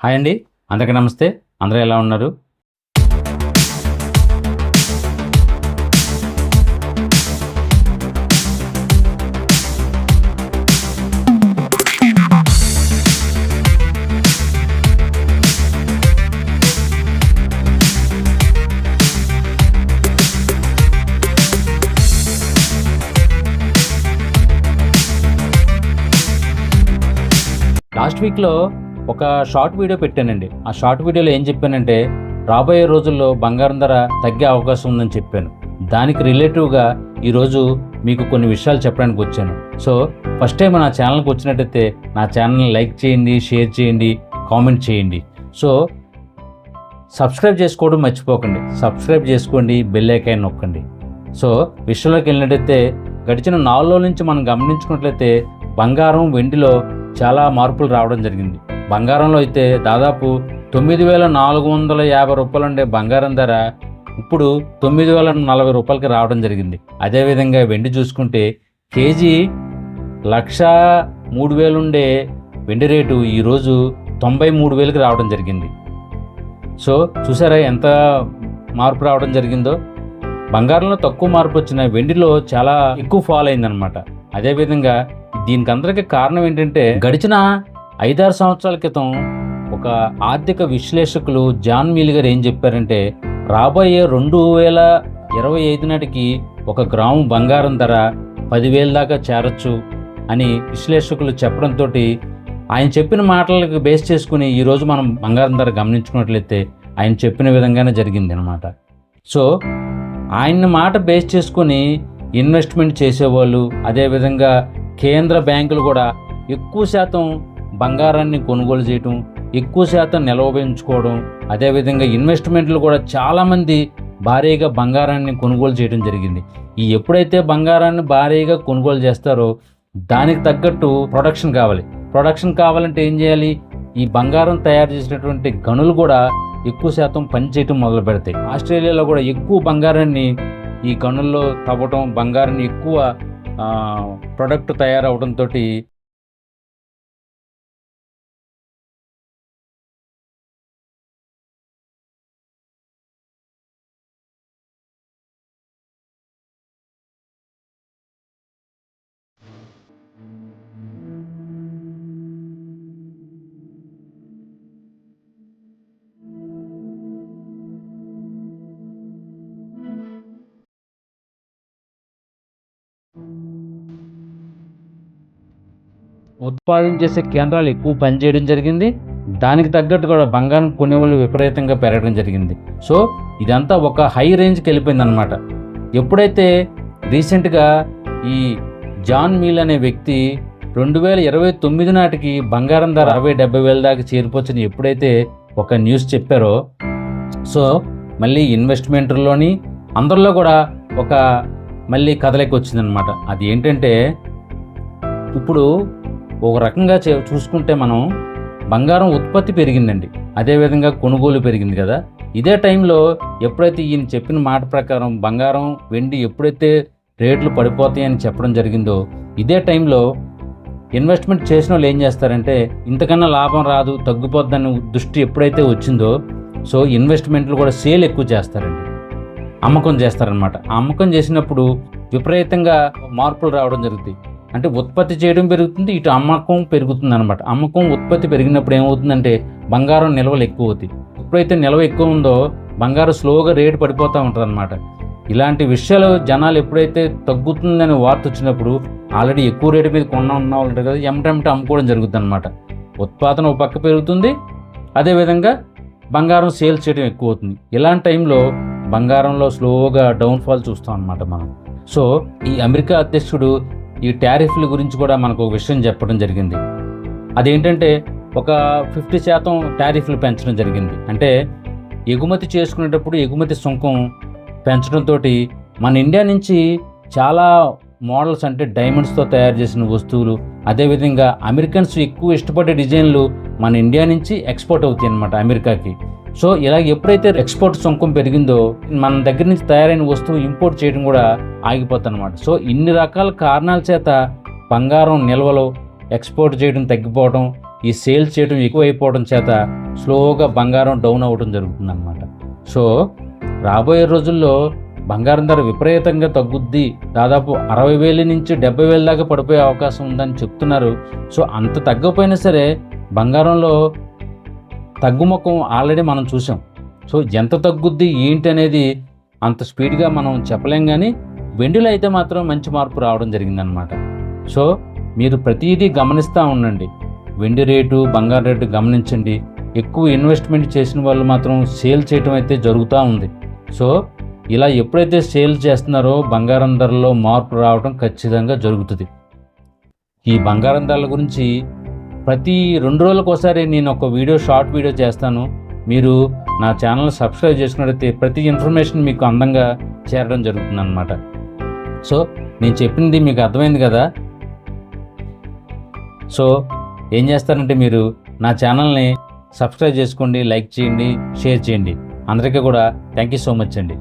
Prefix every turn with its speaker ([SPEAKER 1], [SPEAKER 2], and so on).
[SPEAKER 1] Hi అండి. అందరికీ నమస్తే. అందరూ ఎలా ఉన్నారు? లాస్ట్ వీక్లో ఒక షార్ట్ వీడియో పెట్టానండి. ఆ షార్ట్ వీడియోలో ఏం చెప్పానంటే రాబోయే రోజుల్లో బంగారం ధర తగ్గే అవకాశం ఉందని చెప్పాను. దానికి రిలేటివ్గా ఈరోజు మీకు కొన్ని విషయాలు చెప్పడానికి వచ్చాను. సో ఫస్ట్ టైం నా ఛానల్కి వచ్చినట్టయితే నా ఛానల్ని లైక్ చేయండి షేర్ చేయండి కామెంట్ చేయండి. సో సబ్స్క్రైబ్ చేసుకోవడం మర్చిపోకండి. సబ్స్క్రైబ్ చేసుకోండి బెల్ ఐకాన్ నొక్కండి. సో విషయంలోకి వెళ్ళినట్టయితే గడిచిన నాలుగు నుంచి మనం గమనించుకున్నట్లయితే బంగారం వెండిలో చాలా మార్పులు రావడం జరిగింది. బంగారంలో అయితే దాదాపు తొమ్మిది వేల నాలుగు వందల యాభై రూపాయలు ఉండే బంగారం ధర ఇప్పుడు తొమ్మిది వేల నలభై రూపాయలకి రావడం జరిగింది. అదేవిధంగా వెండి చూసుకుంటే కేజీ లక్ష మూడు వేలు ఉండే వెండి రేటు ఈరోజు తొంభై మూడు వేలకి రావడం జరిగింది. సో చూసారా ఎంత మార్పు రావడం జరిగిందో? బంగారంలో తక్కువ మార్పు వచ్చిన వెండిలో చాలా ఎక్కువ ఫాల్ అయిందనమాట అదేవిధంగా దీనికి అందరికీ కారణం ఏంటంటే గడిచిన ఐదారు సంవత్సరాల క్రితం ఒక ఆర్థిక విశ్లేషకులు జాన్ మీల్ గారు ఏం చెప్పారంటే రాబోయే రెండు వేల ఇరవై ఐదు నాటికి ఒక గ్రాము బంగారం ధర పదివేల దాకా చేరొచ్చు అని విశ్లేషకులు చెప్పడంతో ఆయన చెప్పిన మాటలకు బేస్ చేసుకుని ఈరోజు మనం బంగారం ధర గమనించుకున్నట్లయితే ఆయన చెప్పిన విధంగానే జరిగింది అనమాట సో ఆయన మాట బేస్ చేసుకుని ఇన్వెస్ట్మెంట్ చేసేవాళ్ళు అదేవిధంగా కేంద్ర బ్యాంకులు కూడా ఎక్కువ శాతం బంగారాన్ని కొనుగోలు చేయటం ఎక్కువ శాతం నిల్వబెంచుకోవడం అదేవిధంగా ఇన్వెస్ట్మెంట్లు కూడా చాలామంది భారీగా బంగారాన్ని కొనుగోలు చేయడం జరిగింది. ఈ ఎప్పుడైతే బంగారాన్ని భారీగా కొనుగోలు చేస్తారో దానికి తగ్గట్టు ప్రొడక్షన్ కావాలి. ప్రొడక్షన్ కావాలంటే ఏం చేయాలి? ఈ బంగారం తయారు చేసినటువంటి గనులు కూడా ఎక్కువ శాతం పనిచేయటం మొదలు పెడతాయి. ఆస్ట్రేలియాలో కూడా ఎక్కువ బంగారాన్ని ఈ గనుల్లో తవ్వటం బంగారాన్ని ఎక్కువ ప్రొడక్ట్ తయారవడంతో ఉత్పాదన చేసే కేంద్రాలు ఎక్కువ పనిచేయడం జరిగింది. దానికి తగ్గట్టు కూడా బంగారం కొనేవాళ్ళు విపరీతంగా పెరగడం జరిగింది. సో ఇదంతా ఒక హై రేంజ్కి వెళ్ళిపోయింది అనమాట ఎప్పుడైతే రీసెంట్గా ఈ జాన్ మీల్ అనే వ్యక్తి రెండు వేల ఇరవై తొమ్మిది నాటికి బంగారం ధర అరవై డెబ్బై వేల దాకా చేరిపోవచ్చని ఎప్పుడైతే ఒక న్యూస్ చెప్పారో సో మళ్ళీ ఇన్వెస్ట్మెంట్లోని అందరిలో కూడా ఒక మళ్ళీ కదలిక వచ్చిందనమాట అది ఏంటంటే ఇప్పుడు ఒక రకంగా చే- చూసుకుంటే మనం బంగారం ఉత్పత్తి పెరిగిందండి. అదేవిధంగా కొనుగోలు పెరిగింది కదా. ఇదే టైంలో ఎప్పుడైతే ఈయన చెప్పిన మాట ప్రకారం బంగారం వెండి ఎప్పుడైతే రేట్లు పడిపోతాయని చెప్పడం జరిగిందో ఇదే టైంలో ఇన్వెస్ట్మెంట్ చేసిన వాళ్ళు ఏం చేస్తారంటే ఇంతకన్నా లాభం రాదు తగ్గిపోద్దని దృష్టి ఎప్పుడైతే వచ్చిందో సో ఇన్వెస్ట్మెంట్లు కూడా సేల్ ఎక్కువ చేస్తారండి. అమ్మకం చేస్తారనమాట అమ్మకం చేసినప్పుడు విపరీతంగా మార్పులు రావడం జరుగుతాయి. అంటే ఉత్పత్తి చేయడం పెరుగుతుంది ఇటు అమ్మకం పెరుగుతుంది అనమాట అమ్మకం ఉత్పత్తి పెరిగినప్పుడు ఏమవుతుందంటే బంగారం నిల్వలు ఎక్కువ అవుతాయి ఎప్పుడైతే నిల్వ ఎక్కువ ఉందో బంగారం స్లోగా రేటు పడిపోతూ ఉంటుంది అనమాట ఇలాంటి విషయాలు జనాలు ఎప్పుడైతే తగ్గుతుందని వార్త వచ్చినప్పుడు ఆల్రెడీ ఎక్కువ రేటు మీద కొన్న ఉన్న వాళ్ళు ఉంటారు కదా ఎమటెమట అమ్ముకోవడం జరుగుతుంది అనమాట ఉత్పాదన ఒక పక్క పెరుగుతుంది అదేవిధంగా బంగారం సేల్స్ చేయడం ఎక్కువ అవుతుంది ఇలాంటి టైంలో బంగారంలో స్లోగా డౌన్ఫాల్ చూస్తాం అనమాట మనం. సో ఈ అమెరికా అధ్యక్షుడు ఈ టారిఫ్ల గురించి కూడా మనకు ఒక విషయం చెప్పడం జరిగింది. అదేంటంటే ఒక ఫిఫ్టీ శాతం టారిఫ్లు పెంచడం జరిగింది. అంటే ఎగుమతి చేసుకునేటప్పుడు ఎగుమతి సుంకం పెంచడంతో మన ఇండియా నుంచి చాలా మోడల్స్ అంటే డైమండ్స్తో తయారు చేసిన వస్తువులు అదేవిధంగా అమెరికన్స్ ఎక్కువ ఇష్టపడే డిజైన్లు మన ఇండియా నుంచి ఎక్స్పోర్ట్ అవుతాయి అన్నమాట అమెరికాకి. సో ఇలా ఎప్పుడైతే ఎక్స్పోర్ట్ సుంకం పెరిగిందో మన దగ్గర నుంచి తయారైన వస్తువు ఇంపోర్ట్ చేయడం కూడా ఆగిపోతుంది అనమాట సో ఇన్ని రకాల కారణాల చేత బంగారం నిల్వలు ఎక్స్పోర్ట్ చేయడం తగ్గిపోవడం ఈ సేల్స్ చేయడం ఎక్కువైపోవడం చేత స్లోగా బంగారం డౌన్ అవ్వడం జరుగుతుందన్నమాట. సో రాబోయే రోజుల్లో బంగారం ధర విపరీతంగా తగ్గుద్ది. దాదాపు అరవై వేల నుంచి డెబ్బై వేల దాకా పడిపోయే అవకాశం ఉందని చెప్తున్నారు. సో అంత తగ్గపోయినా సరే బంగారంలో తగ్గుముఖం ఆల్రెడీ మనం చూసాం. సో ఎంత తగ్గుద్ది ఏంటి అనేది అంత స్పీడ్గా మనం చెప్పలేం కానీ వెండిలో అయితే మాత్రం మంచి మార్పు రావడం జరిగిందనమాట సో మీరు ప్రతిదీ గమనిస్తూ ఉండండి. వెండి రేటు బంగారు రేటు గమనించండి. ఎక్కువ ఇన్వెస్ట్మెంట్ చేసిన వాళ్ళు మాత్రం సేల్ చేయటం అయితే జరుగుతూ ఉంది. సో ఇలా ఎప్పుడైతే సేల్ చేస్తున్నారో బంగారం ధరలో మార్పు రావడం ఖచ్చితంగా జరుగుతుంది. ఈ బంగారం ధరల గురించి ప్రతి రెండు రోజులకు ఒకసారి నేను ఒక వీడియో షార్ట్ వీడియో చేస్తాను. మీరు నా ఛానల్ సబ్స్క్రైబ్ చేసుకున్నట్లయితే ప్రతి ఇన్ఫర్మేషన్ మీకు అందంగా చేరడం జరుగుతుంది అనమాట సో నేను చెప్పింది మీకు అర్థమైంది కదా? సో ఏం చేస్తారంటే మీరు నా ఛానల్ని సబ్స్క్రైబ్ చేసుకోండి లైక్ చేయండి షేర్ చేయండి. అందరికీ కూడా థ్యాంక్ యూ సో మచ్ అండి.